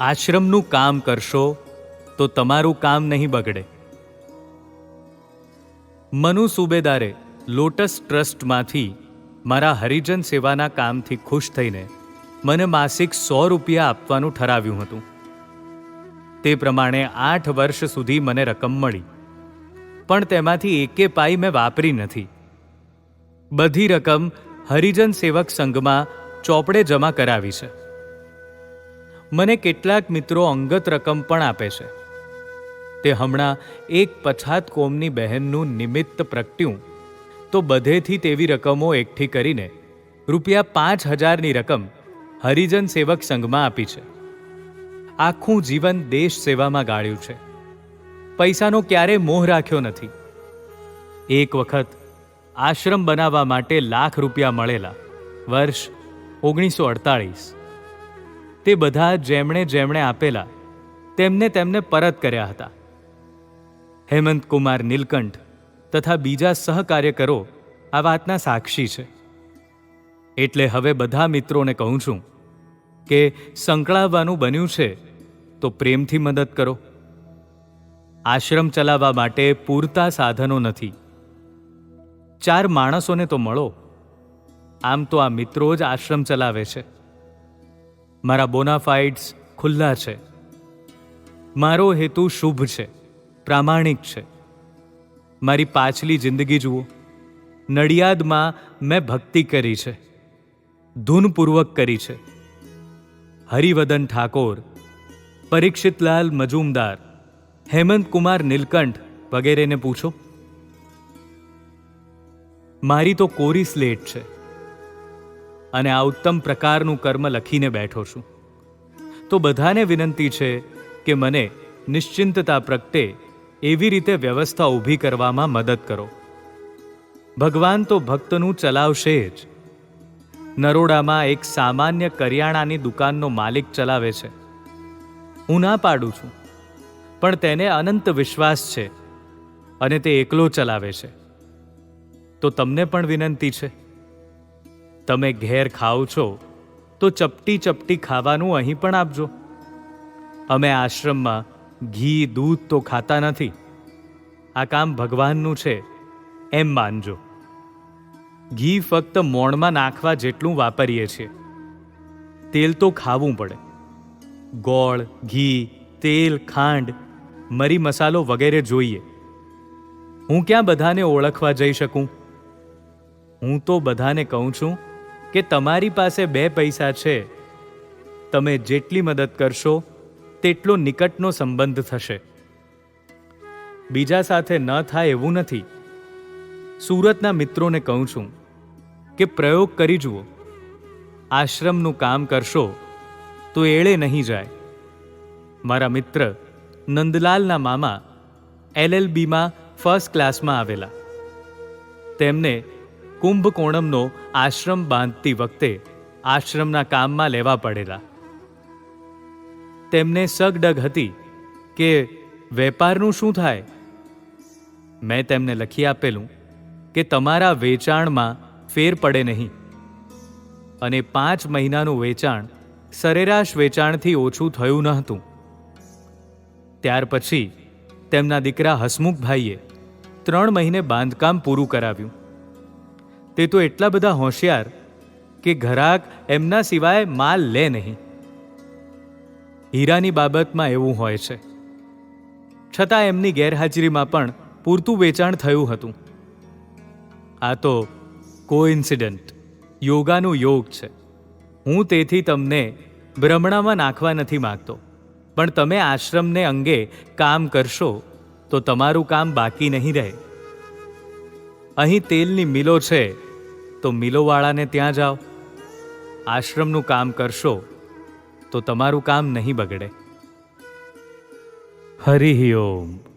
આશ્રમનું કામ કરશો, તો તમારું કામ નહીં બગડે. મનુ સુબેદારે લોટસ ટ્રસ્ટમાંથી મારા હરિજન સેવાના કામથી ખુશ થઈને મને માસિક સો રૂપિયા આપવાનું ઠરાવ્યું હતું. તે પ્રમાણે આઠ વર્ષ સુધી મને રકમ મળી, પણ તેમાંથી એકે પાઈ મેં વાપરી નથી. બધી રકમ હરિજન સેવક સંઘમાં ચોપડે જમા કરાવી છે. મને કેટલાક મિત્રો અંગત રકમ પણ આપે છે. તે હમણાં એક પછાત કોમની બહેનનું નિમિત્ત પ્રગટ્યું. તો બધેથી તેવી રકમો એકઠી કરીને રૂપિયા પાંચ હજારની રકમ હરિજન સેવક સંઘમાં આપી છે. આખું જીવન દેશ સેવામાં ગાળ્યું છે. પૈસાનો ક્યારેય મોહ રાખ્યો નથી. એક વખત આશ્રમ બનાવવા માટે લાખ રૂપિયા મળેલા વર્ષ ઓગણીસો અડતાળીસ. તે બધા જેમણે જેમણે આપેલા, તેમને તેમને પરત કર્યા હતા. હેમંત કુમાર નીલકંઠ તથા બીજા સહકાર્યકરો આ વાતના સાક્ષી છે. એટલે હવે બધા મિત્રોને કહું છું કે સંકળાવવાનું બન્યું છે તો પ્રેમથી મદદ કરો. આશ્રમ ચલાવવા માટે પૂરતા સાધનો નથી. ચાર માણસોને તો મળો. આમ તો આ મિત્રો જ આશ્રમ ચલાવે છે. મારા બોનાફાઇડ્સ ખુલ્લા છે. મારો હેતુ શુભ છે, પ્રામાણિક છે. મારી પાછલી જિંદગી જુઓ. નડિયાદમાં મેં ભક્તિ કરી છે, ધૂનપૂર્વક કરી છે. હરિવદન ઠાકોર, પરીક્ષિતલાલ મજુમદાર, હેમંત કુમાર નીલકંઠ વગેરેને પૂછો. મારી તો કોરી સ્લેટ છે. અને આ ઉત્તમ પ્રકારનું કર્મ લખીને બેઠો છું. તો બધાને વિનંતી છે કે મને નિશ્ચિંતતા પ્રગટે એવી રીતે વ્યવસ્થા ઊભી કરવામાં મદદ કરો. ભગવાન તો ભક્તનું ચલાવશે જ. નરોડામાં એક સામાન્ય કરિયાણાની દુકાનનો માલિક ચલાવે છે. હું ના પાડું છું, પણ તેને અનંત વિશ્વાસ છે અને તે એકલો ચલાવે છે. તો તમને પણ વિનંતી છે. તમે ઘેર ખાઓ છો, તો ચપટી ચપટી ખાવાનું અહીં પણ આપજો. અમે આશ્રમમાં ઘી, દૂધ તો ખાતા નથી. આ કામ ભગવાનનું છે, એમ માનજો. ઘી ફક્ત મોણમાં નાખવા જેટલું વાપરીએ છીએ. તેલ તો ખાવું પડે. ગોળ, ઘી, તેલ, ખાંડ, મરી મસાલો વગેરે જોઈએ. હું ક્યાં બધાને ઓળખવા જઈ શકું? હું તો બધાને કહું છું કે તમારી પાસે બે પૈસા છે, તમે જેટલી મદદ કરશો, તેટલો નિકટનો સંબંધ થશે. બીજા સાથે ન થાય એવું નથી. સુરતના મિત્રોને કહું છું કે પ્રયોગ કરી જુઓ. આશ્રમનું કામ કરશો, તો એળે નહીં જાય. મારા મિત્ર નંદલાલના મામા એલએલબીમાં ફર્સ્ટ ક્લાસમાં આવેલા. તેમને કુંભકોણમનો આશ્રમ બાંધતી વખતે આશ્રમના કામમાં લેવા પડેલા. તેમને સગડગ હતી કે વેપારનું શું થાય? મેં તેમને લખી આપેલું કે તમારા વેચાણમાં ફેર પડે નહીં. અને પાંચ મહિનાનું વેચાણ સરેરાશ વેચાણથી ઓછું થયું ન હતું. ત્યાર પછી તેમના દીકરા હસમુખભાઈએ ત્રણ મહિને બાંધકામ પૂરું કરાવ્યું. તે તો એટલા બધા હોશિયાર કે ઘરાક એમના સિવાય માલ લે નહીં. હીરાની બાબતમાં એવું હોય છે. છતાં એમની ગેરહાજરીમાં પણ પૂરતું વેચાણ થયું હતું. આ તો કોઇન્સિડન્ટ, યોગાનું યોગ છે. હું તેથી તમને ભ્રમણામાં નાખવા નથી માગતો. પણ તમે આશ્રમને અંગે કામ કરશો તો તમારું કામ બાકી નહીં રહે. અહીં તેલની મિલો છે, તો મિલોવાળાને ત્યાં જાઓ. આશ્રમનું કામ કરશો, તો તમારું કામ નહીં બગડે. હરિ ઓમ.